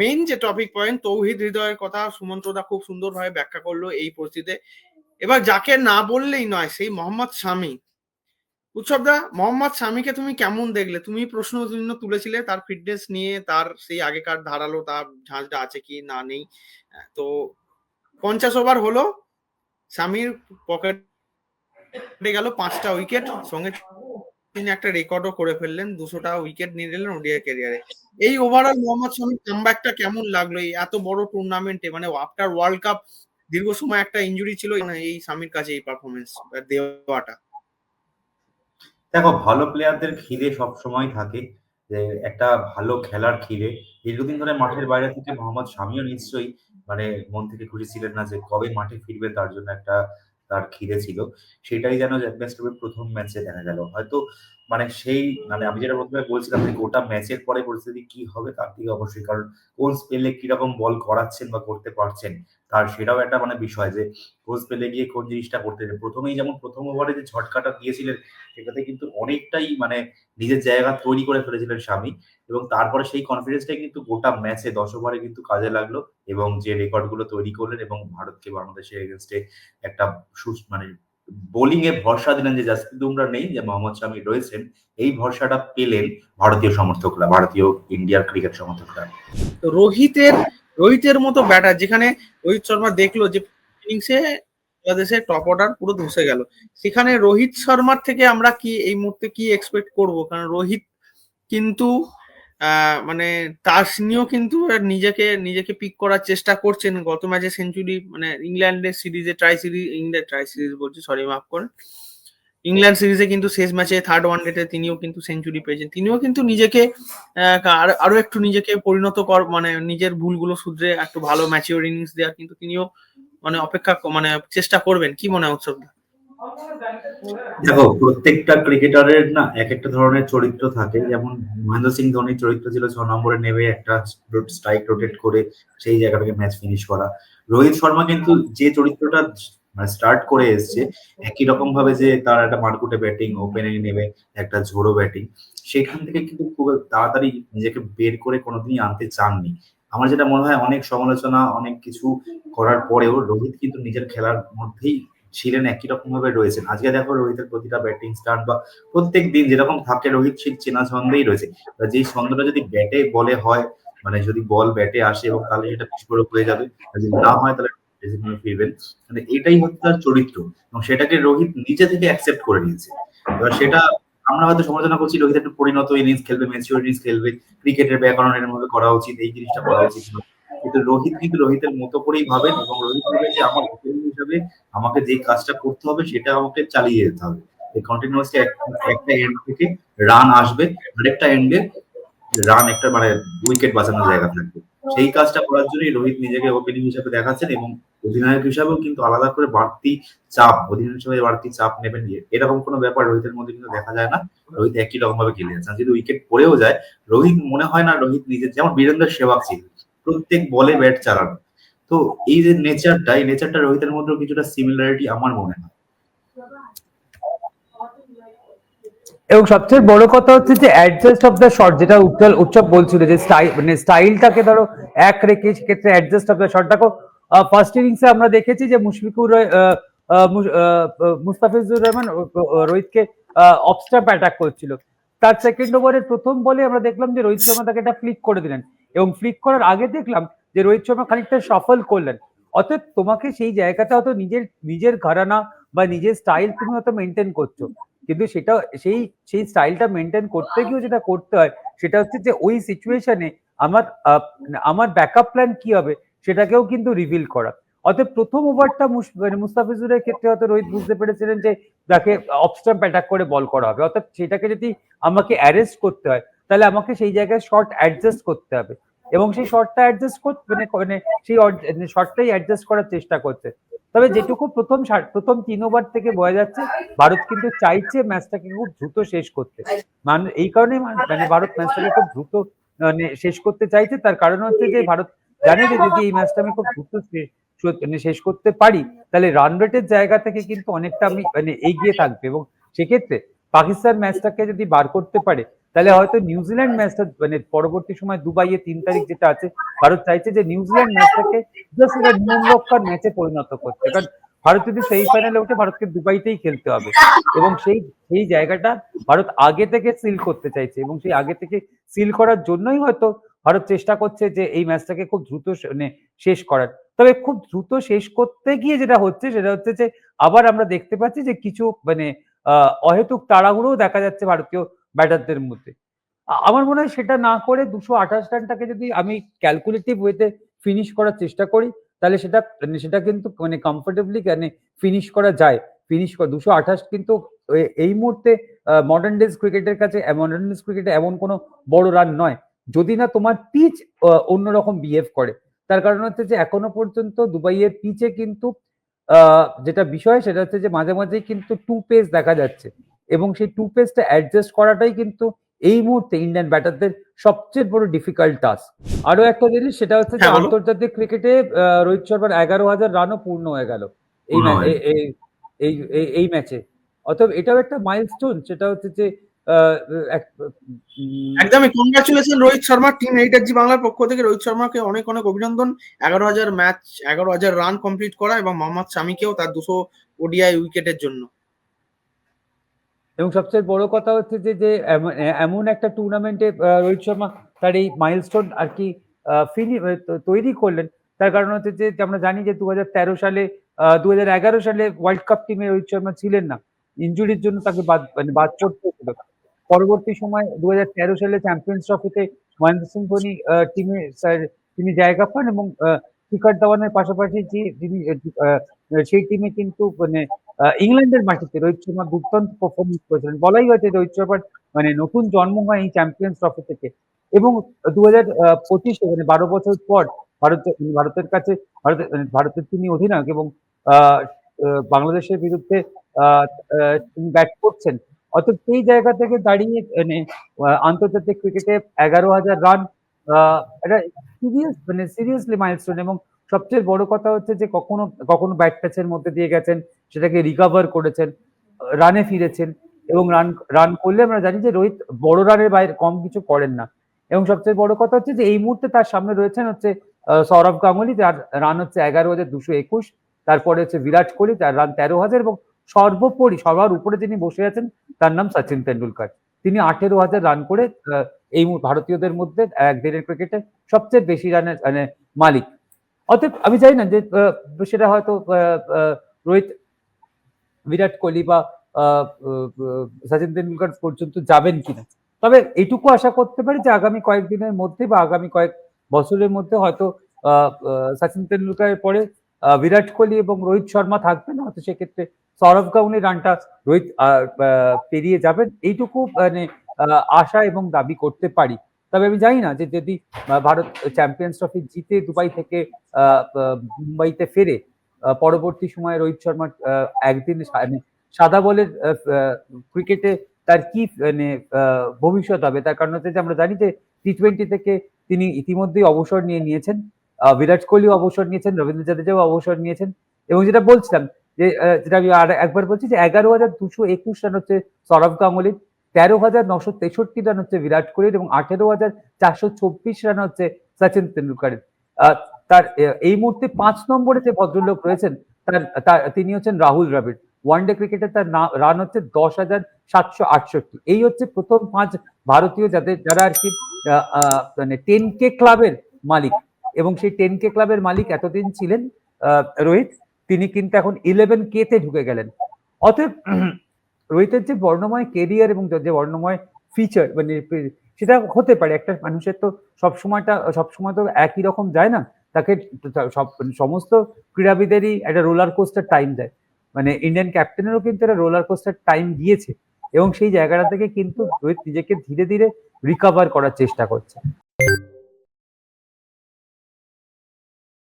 Main যে topic point তৌহিদ হৃদয়ের কথা সুমন্ত দা খুব সুন্দরভাবে ব্যাখ্যা করল এই পরিস্থিতিতে। এবার যাকে না বললেই নয়, সেই মোহাম্মদ শামী। উৎসব দা, মোহাম্মদ শামীকে তুমি কেমন দেখলে? তুমি প্রশ্ন চিহ্ন তুলেছিলে, তার ফিটনেস নিয়ে, তার সেই আগেকার ধারালো, তার ঝাঁঝটা আছে কি না নেই। তো পঞ্চাশ ওভার হলো স্বামীর পকেটে গেল পাঁচটা উইকেট, সঙ্গে তিনি একটা রেকর্ডও করে ফেললেন, দুশোটা উইকেট নিয়ে নিলেন ওডিআই ক্যারিয়ারে এই ওভারঅল মোহাম্মদ শামির কামব্যাকটা কেমন লাগল? এই এত বড় টুর্নামেন্টে মানে আফটার ওয়ার্ল্ড কাপ দীর্ঘ সময় একটা ইনজুরি ছিল, এই স্বামীর কাছে এই পারফরমেন্স দেওয়াটা। দেখো, ভালো প্লেয়ারদের খিদে সব সময় থাকে যে একটা ভালো খেলার খিদে দীর্ঘদিন ধরে মাঠের বাইরে থেকে মোহাম্মদ শামিও নিশ্চয়ই মানে মন থেকে খুশি ছিলেন না যে কবে মাঠে ফিরবে, তার জন্য একটা তার খিদে ছিল। সেটাই যেন প্রথম ম্যাচে দেখা গেল। হয়তো মানে সেই মানে আমি যেটা প্রথমে বলছিলাম যে গোটা ম্যাচের পরে পরিস্থিতি কি হবে তার থেকে অবশ্যই, কারণ কোন স্পেলে কীরকম বল করাচ্ছেন বা করতে পারছেন, তার সেটাও একটা মানে বিষয় যে কোন স্পেলে গিয়ে কোন জিনিসটা করতে প্রথমেই যেমন প্রথম ওভারে যে ঝটকাটা দিয়েছিলেন, সেটাতে কিন্তু অনেকটাই মানে নিজের জায়গা তৈরি করে ফেলেছিলেন স্বামী এবং তারপরে সেই কনফিডেন্সটাই কিন্তু গোটা ম্যাচে দশ ওভারে কিন্তু কাজে লাগল এবং যে রেকর্ডগুলো তৈরি করলেন এবং ভারতকে বাংলাদেশের এগেনস্টে একটা মানে বোলিং এ ভরসা দিলেন যে জাসপ্রীত বুমরা নেই, যে মোহাম্মদ শামি রয়েছেন, এই ভরসাটা পেলেন ভারতীয় সমর্থকরা, ভারতীয় ইন্ডিয়ার ক্রিকেট সমর্থকরা। রোহিতের রোহিতের মতো ব্যাটার যেখানে রোহিত শর্মা দেখল যে ইনিংসে বাংলাদেশের টপ অর্ডার পুরো ধসে গেল। সেখানে রোহিত শর্মার থেকে আমরা কি, এই মুহূর্তে কি এক্সপেক্ট করব? কারণ রোহিত কিন্তু মানে তার নিয়েও কিন্তু নিজেকে নিজেকে পিক করার চেষ্টা করছেন গত ম্যাচে সেঞ্চুরি মানে ইংল্যান্ডের সিরিজে tri series England tri series বলছি সরি মাফ করেন। ইংল্যান্ড সিরিজে কিন্তু শেষ ম্যাচে থার্ড ওয়ান ডেতে তিনিও কিন্তু সেঞ্চুরি পেয়েছেন। তিনিও কিন্তু নিজেকে আরও একটু নিজেকে পরিণত কর মানে নিজের ভুলগুলো শুধরে একটু ভালো ম্যাচিওর ইনিংস দেওয়ার কিন্তু তিনিও মানে অপেক্ষা মানে চেষ্টা করবেন। কি মনে হয় উৎসব দেখো, প্রত্যেকটা ক্রিকেটারের না এক একটা ধরনের চরিত্র থাকে। যেমন মহেন্দ্র সিং ধোনির চরিত্র ছিল ছ নম্বরে নেমে একটা স্ট্রাইক রোটেট করে সেই জায়গাটাকে ম্যাচ ফিনিশ করা। রোহিত শর্মা কিন্তু যে চরিত্রটা মানে স্টার্ট করে এসছে, একই রকম ভাবে যে তার একটা মারকুটে ব্যাটিং ওপেনে নেবে একটা ঝোড়ো ব্যাটিং সেখান থেকে কিন্তু খুব তাড়াতাড়ি নিজেকে বের করে কোনোদিনই আনতে চাননি। আমার যেটা মনে হয়, অনেক সমালোচনা, অনেক কিছু করার পরেও রোহিত কিন্তু নিজের খেলার মধ্যেই ছিলেন একই রকম ভাবে রয়েছেন। আজকে দেখো রোহিতের প্রতিটা ব্যাটিং স্টার্ট বা প্রত্যেক দিন যেরকম থাকে রোহিত সেই চেনা ছন্দেই রয়েছে। যেই ছন্দটা যদি ব্যাটে বলে হয় মানে যদি বল ব্যাটে আসে এবং তাহলে সেটা বিস্ফোরক হয়ে যাবে। যদি না হয় তাহলে ফিরবেন। মানে এটাই হচ্ছে তার চরিত্র এবং সেটাকে রোহিত নিজে থেকে অ্যাকসেপ্ট করে নিয়েছে। এবার সেটা আমরা হয়তো সমালোচনা করছি, রোহিত একটু পরিণত ইনিংস খেলবে ম্যাচিওর ইনিংস খেলবে, ক্রিকেটের ব্যাকরণ এর মধ্যে করা উচিত, এই জিনিসটা করা উচিত কিন্তু রোহিত কিন্তু রোহিতের মতো করেই ভাবেন এবং রোহিত ভাবেন যে, আমার হিসাবে আমাকে যে কাজটা করতে হবে সেটা আমাকে চালিয়ে যেতে হবে। কন্টিনিউয়াসলি একটা এন্ড থেকে রান আসবে, আরেকটা এন্ডে রান একটা মানে উইকেট বাঁচানোর জায়গা থাকবে। সেই কাজটা করার জন্যই রোহিত নিজেকে ওপেনিং হিসাবে দেখাচ্ছেন এবং অধিনায়ক হিসাবেও কিন্তু আলাদা করে বাড়তি চাপ, অধিনায়ক হিসাবে বাড়তি চাপ নেবেন এরকম কোনো ব্যাপার রোহিতের মধ্যে কিন্তু দেখা যায় না। রোহিত একই রকম ভাবে খেলে যাচ্ছেন যদি উইকেট পড়েও যায়, রোহিত মনে হয় না রোহিত নিজের, যেমন বীরেন্দ্র সেবাক ছিল, প্রত্যেক বলে ব্যাট চালানো। তো এই যে নেচারটা এই নেচারটা রোহিতের মধ্যেও কিছুটা সিমিলারিটি আমার মনে হয়। এবং সবচেয়ে বড় কথা হচ্ছে যে অ্যাডজাস্ট অফ দ্য শট যেটা উজ্জ্বল, উৎসব বলছিল যে স্টাইল মানে স্টাইলটাকে ধরো এক রেখে সেক্ষেত্রে অ্যাডজাস্ট অফ দ্য শটটাকে ফার্স্ট ইনিংসে আমরা দেখেছি যে মুশফিকুর মুস্তাফিজুর রহমান রোহিতকে অফস্টাম্প অ্যাটাক করছিল। তার সেকেন্ড ওভারের প্রথম বলে আমরা দেখলাম যে রোহিত শর্মা তাকে এটা ফ্লিক করে দিলেন। এবং ফ্লিক করার আগে দেখলাম যে রোহিত শর্মা খানিকটা সফল করলেন। অতএব তোমাকে সেই জায়গাটা হয়তো নিজের নিজের ঘরানা বা নিজের স্টাইল তুমি হয়তো মেনটেন করছ। কিন্তু সেটা, সেই সেই স্টাইলটা মেনটেন করতে গিয়েও যেটা করতে হয়, সেটা হচ্ছে যে ওই সিচুয়েশনে আমার আমার ব্যাকআপ প্ল্যান কি হবে সেটাকেও কিন্তু রিভিল করা। অতএব প্রথম ওভারটা মানে মুস্তাফিজুরের ক্ষেত্রে হয়তো রোহিত বুঝতে পেরেছিলেন যে তাকে অফস্টাম্প অ্যাটাক করে বল করা হবে। অর্থাৎ সেটাকে যদি আমাকে অ্যারেস্ট করতে হয়, তাহলে আমাকে সেই জায়গায় শর্ট অ্যাডজাস্ট করতে হবে। এবং সেই শর্টটা অ্যাডজাস্ট করতে মানে মানে সেই শর্টটাই অ্যাডজাস্ট করার চেষ্টা করছে। তবে যেটুকু প্রথম প্রথম তিন ওভার থেকে বোঝা যাচ্ছে, ভারত কিন্তু চাইছে ম্যাচটাকে খুব দ্রুত শেষ করতে। মানে এই কারণে মানে ভারত ম্যাচটাকে খুব দ্রুত মানে শেষ করতে চাইছে। তার কারণ হচ্ছে যে, ভারত জানে যে, যদি এই ম্যাচটা আমি খুব দ্রুত মানে শেষ করতে পারি, তাহলে রান রেটের জায়গা থেকে কিন্তু অনেকটা আমি মানে এগিয়ে থাকবে। এবং সেক্ষেত্রে পাকিস্তান ম্যাচটাকে যদি বার করতে পারে তাহলে হয়তো নিউজিল্যান্ড ম্যাচটা মানে পরবর্তী সময় দুবাইয়ে তিন তারিখ যেটা আছে, ভারত চাইছে যে নিউজিল্যান্ড ম্যাচটাকে জাস্ট একটা নিয়ম ম্যাচে পরিণত করতে। কারণ ভারত যদি সেই ফাইনালে ওঠে, ভারতকে দুবাইতেই খেলতে হবে। এবং সেই সেই জায়গাটা ভারত আগে থেকে সিল করতে চাইছে এবং সেই আগে থেকে সিল করার জন্যই হয়তো ভারত চেষ্টা করছে যে এই ম্যাচটাকে খুব দ্রুত মানে শেষ করার। তবে খুব দ্রুত শেষ করতে গিয়ে যেটা হচ্ছে, সেটা হচ্ছে যে আবার আমরা দেখতে পাচ্ছি যে কিছু মানে অহেতুক তাড়াহুড়োও দেখা যাচ্ছে ভারতীয় ব্যাটারদের মধ্যে। আমার মনে হয় সেটা না করে দুশো আঠাশ রানটাকে যদি আমি ক্যালকুলেটিভ ওয়েতে ফিনিশ করার চেষ্টা করি, তাহলে সেটা সেটা কিন্তু মানে কমফোর্টেবলি মানে ফিনিশ করা যায়। ফিনিশ করা দুশো আঠাশ কিন্তু এই মুহূর্তে মডার্ন ডেজ ক্রিকেটের কাছে মডার্ন ডেজ ক্রিকেটে এমন কোনো বড় রান নয়। যদি না তোমার পিচ অন্যরকম বিহেভ করে। তার কারণ হচ্ছে যে এখনও পর্যন্ত দুবাইয়ের পিচে কিন্তু যেটা বিষয় সেটা হচ্ছে যে মাঝে মাঝেই কিন্তু টু পেস দেখা যাচ্ছে। এবং সেই টু পেসটা অ্যাডজাস্ট করাটাই কিন্তু এই মুহূর্তে ইন্ডিয়ান ব্যাটারদের সবচেয়ে বড় ডিফিকাল্ট টাস্ক আরও একটা জিনিস সেটা হচ্ছে যে হ্যাঁ, আন্তর্জাতিক ক্রিকেটে রোহিত শর্মার এগারো হাজার রানও পূর্ণ হয়ে গেল এই এই- ম্যাচে। অতএব এটাও একটা মাইলস্টোন সেটা হচ্ছে যে একদমই। কংগ্রাচুলেশন রোহিত শর্মা টিম এইটার জি বাংলার পক্ষ থেকে রোহিত শর্মাকে অনেক অনেক অভিনন্দন। এগারো হাজার ম্যাচ এগারো হাজার রান কমপ্লিট করা এবং মোহাম্মদ শামিকেও তার দুশো ওডিআই উইকেটের জন্য। এবং সবচেয়ে বড় কথা হচ্ছে যে যে এমন- একটা টুর্নামেন্টে রোহিত শর্মা তার এই মাইলস্টোন আর কি ফিনি তৈরি করলেন। তার কারণ হচ্ছে যে আমরা জানি যে দুহাজার তেরো সালে হাজার এগারো সালে ওয়ার্ল্ড কাপ টিমে রোহিত শর্মা ছিলেন না। ইনজুরির জন্য তাকে বাদ মানে বাদ পড়তে হয়েছিল। পরবর্তী সময় দু তেরো সালে চ্যাম্পিয়ন্স ট্রফিতে মহেন্দ্র সিং ধোনি টিমে তিনি জায়গা পান এবং শিখর ধাওয়ানের পাশাপাশি যে আহ, সেই টিমে কিন্তু মানে ইংল্যান্ডের মাটিতে রোহিত শর্মা দুর্দান্ত পারফরমেন্স করেছিলেন। বলাই হয়েছে রোহিত শর্মার মানে নতুন জন্ম হয় এই চ্যাম্পিয়ন্স ট্রফি থেকে। এবং দু হাজার পঁচিশে মানে বারো বছর পর ভারত ভারতের কাছে, ভারতের মানে ভারতের তিনি অধিনায়ক এবং বাংলাদেশের বিরুদ্ধে ব্যাট করছেন। অর্থাৎ সেই জায়গা থেকে দাঁড়িয়ে মানে আন্তর্জাতিক ক্রিকেটে এগারো হাজার রান এটা সিরিয়াস মানে সিরিয়াসলি মাইলস্টোন এবং সবচেয়ে বড় কথা হচ্ছে যে কখনো কখনো ব্যাট প্যাচের মধ্যে দিয়ে গেছেন, সেটাকে রিকভার করেছেন রানে ফিরেছেন এবং রান রান করলে আমরা জানি যে রোহিত বড় রানের বাইরে কম কিছু করেন না। এবং সবচেয়ে বড় কথা হচ্ছে যে এই মুহূর্তে তার সামনে রয়েছেন হচ্ছে সৌরভ গাঙ্গুলি যার রান হচ্ছে এগারো হাজার দুশো একুশ, তারপরে হচ্ছে বিরাট কোহলি, তার রান তেরো হাজার এবং সর্বোপরি, সবার উপরে যিনি বসে আছেন, তার নাম সচিন তেন্ডুলকার। তিনি আঠেরো হাজার রান করে এই ভারতীয়দের মধ্যে একদিনের ক্রিকেটে সবচেয়ে বেশি রানের মানে মালিক। অতএব আমি জানি না যে সেটা হয়তো রোহিত, বিরাট কোহলি বা সচিন তেন্ডুলকার পর্যন্ত যাবেন কিনা। তবে এইটুকু আশা করতে পারি যে আগামী কয়েকদিনের মধ্যে বা আগামী কয়েক বছরের মধ্যে হয়তো সচিন তেন্ডুলকারের পরে বিরাট কোহলি এবং রোহিত শর্মা থাকবেন। হয়তো সেক্ষেত্রে সৌরভ গাঙ্গুলির রানটা রোহিত পেরিয়ে যাবেন। এইটুকু মানে আশা এবং দাবি করতে পারি। তবে আমি জানি না যে যদি ভারত চ্যাম্পিয়ন্স ট্রফি জিতে দুবাই থেকে মুম্বাইতে ফেরে পরবর্তী সময়ে রোহিত শর্মার আহ, একদিন মানে সাদা বলের ক্রিকেটে তার কি মানে ভবিষ্যৎ হবে? তার কারণ হচ্ছে যে আমরা জানি যে টি টোয়েন্টি থেকে তিনি ইতিমধ্যেই অবসর নিয়ে নিয়েছেন। বিরাট কোহলিও অবসর নিয়েছেন রবীন্দ্র জাদেজাও অবসর নিয়েছেন। এবং যেটা বলছিলাম যে যেটা আমি আর একবার বলছি যে এগারো হাজার দুশো একুশ রান হচ্ছে সৌরভ গাঙ্গুলির। তেরো হাজার নশো তেষট্টি রান হচ্ছে বিরাট কোহলির এবং আঠেরো হাজার চারশো চব্বিশ রান হচ্ছে সচিন তেন্ডুলকারের। তার এই মুহূর্তে পাঁচ নম্বরে যে ভদ্রলোক রয়েছেন, তার তিনি হচ্ছেন রাহুল দ্রাবিড়। ওয়ান ডে ক্রিকেটে তার রান হচ্ছে দশ হাজার সাতশো আটষট্টি। এই হচ্ছে প্রথম পাঁচ ভারতীয় যাদের, যারা আর কি মানে টেন কে ক্লাবের মালিক। এবং সেই টেন কে ক্লাবের মালিক এতদিন ছিলেন রোহিত। তিনি কিন্তু এখন ইলেভেন কে তে ঢুকে গেলেন। অতএব রোহিতের যে বর্ণময় কেরিয়ার এবং যে বর্ণময় ফিচার মানে সেটা হতে পারে। একটা মানুষের তো সবসময়টা, সবসময় তো একই রকম যায় না। তাকে সব, সমস্ত ক্রীড়াবিদেরই একটা রোলার কোস্টার টাইম দেয়। মানে ইন্ডিয়ান ক্যাপ্টেনেরও কিন্তু একটা রোলার কোস্টার টাইম গিয়েছে। এবং সেই জায়গাটা থেকে কিন্তু রোহিত নিজেকে ধীরে ধীরে রিকভার করার চেষ্টা করছে।